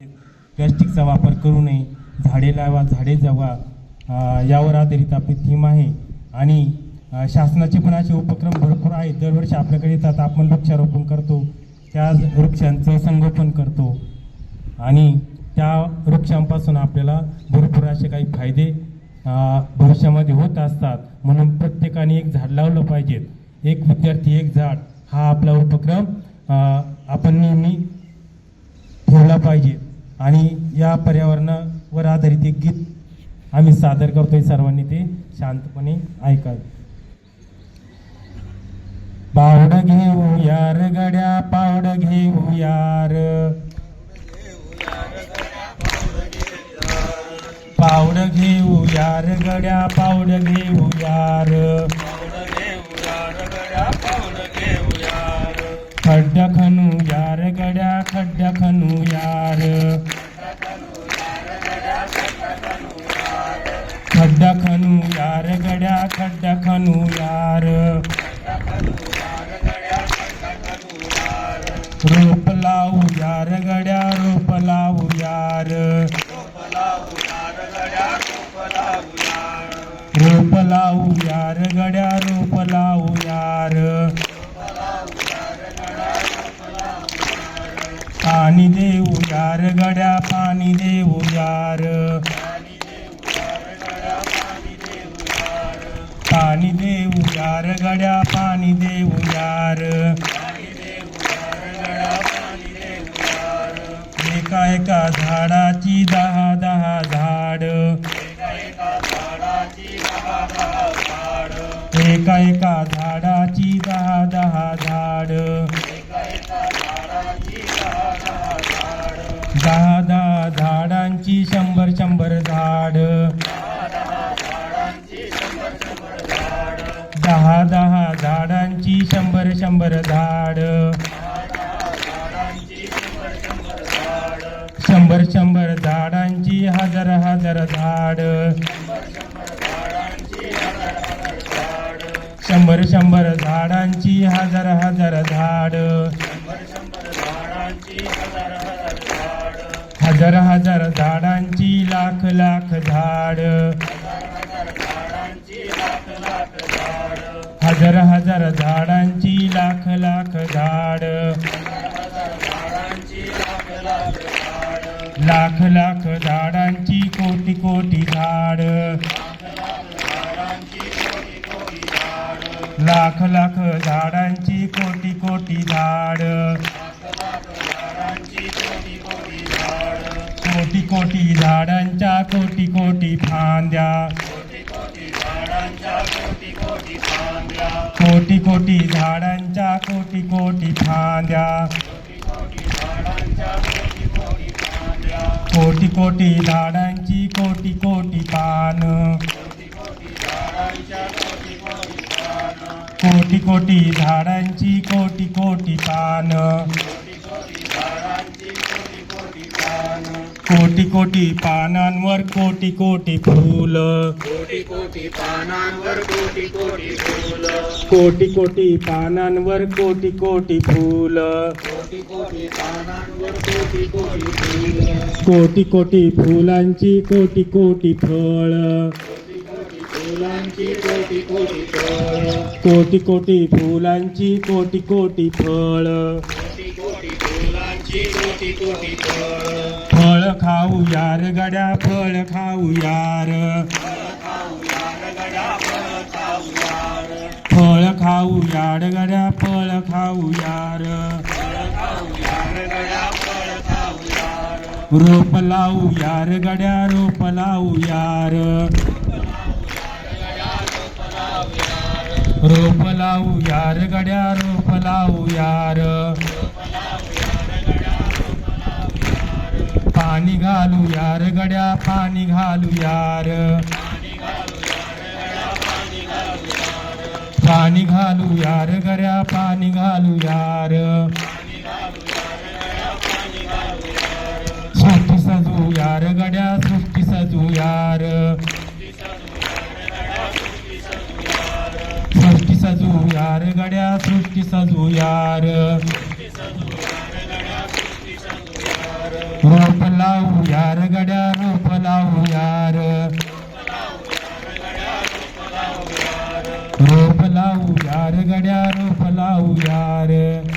प्लॅस्टिकचा वापर करू नये. झाडे लावा झाडे जगवा. यावर आधारित आपली थीम आहे. आणि शासनाचे पण असे उपक्रम भरपूर आहेत. दरवर्षी आपल्याकडे येतात. आपण वृक्षारोपण करतो. त्या वृक्षांचं संगोपन करतो. आणि त्या वृक्षांपासून आपल्याला भरपूर असे काही फायदे भविष्यामध्ये होत असतात. म्हणून प्रत्येकाने एक झाड लावलं पाहिजेत एक विद्यार्थी एक झाड हा आपला उपक्रम आपण नेहमी ठेवला पाहिजे. आणि या पर्यावरणावर आधारित एक गीत आम्ही सादर करतोय सर्वांनी ते शांतपणे ऐकावे. पावड घेऊ यार गड्या पावड घेऊ यार. पावड घेऊ यार गड्या पावड घेऊ यार. रोप लावू यार गड्या रोप लावू यार. रोप लावू यार गड्या रोप लावू यार. पाणी देऊ यार गड्या पाणी देऊ यार. पाणी देऊ यार गड्या पाणी देऊ यार. एका एका झाडाची दहा दहा झाड. एका एका झाडाची दहा दहा झाड. दहा दहा झाडांची शंभर शंभर झाड. दहा दहा झाडांची शंभर शंभर झाड. शंभर शंभर झाडांची हजार हजार झाड. शंभर शंभर झाडांची हजार हजार झाड. हजार हजार झाडांची लाख लाख झाड. हजार हजार झाडांची लाख लाख झाड. लाख लाख झाडांची कोटी कोटी झाड. लाख लाख झाडांची कोटी कोटी झाड. कोटी कोटी झाडांच्या कोटी कोटी फांद्या. कोटी कोटी झाडांच्या कोटी कोटी फांद्या. कोटी कोटी झाडांची कोटी कोटी पान। कोटी कोटी झाडांची कोटी कोटी पान। कोटी कोटी पानांवर कोटी कोटी फूल कोटी कोटी पानांवर कोटी कोटी फुल कोटी कोटी पानांवर, कोटी कोटी फूल। कोटी कोटी पानांवर, कोटी कोटी फुल। कोटी कोटी फुलांची कोटी कोटी फळ. कोटी कोटी फुलांची कोटी कोटी फळ. कोटी फुलांची कोटी कोटी फळ कोटी कोटी फुलांची कोटी कोटी फळ फळ खाऊ यार गड्या फळ खाऊ यार. फळ खाऊ यार गड्या फळ खाऊ यार. रोप लावू यार गड्या रोप लावू यार. रोप लावू यार गड्या रोप लावू यार. पाणी घालू यार गड्या पाणी घालू यार. पाणी घालू यार गड्या पाणी घालू यार. यार गड्या सृष्टी सजू यार. सृष्टी सजू यार गड्या सृष्टी सजू यार. रोप लावू यार गड्या रोप लावू यार. रोप लावू यार गड्या रोप लावू यार रोप लावू यार रोप लावू यार.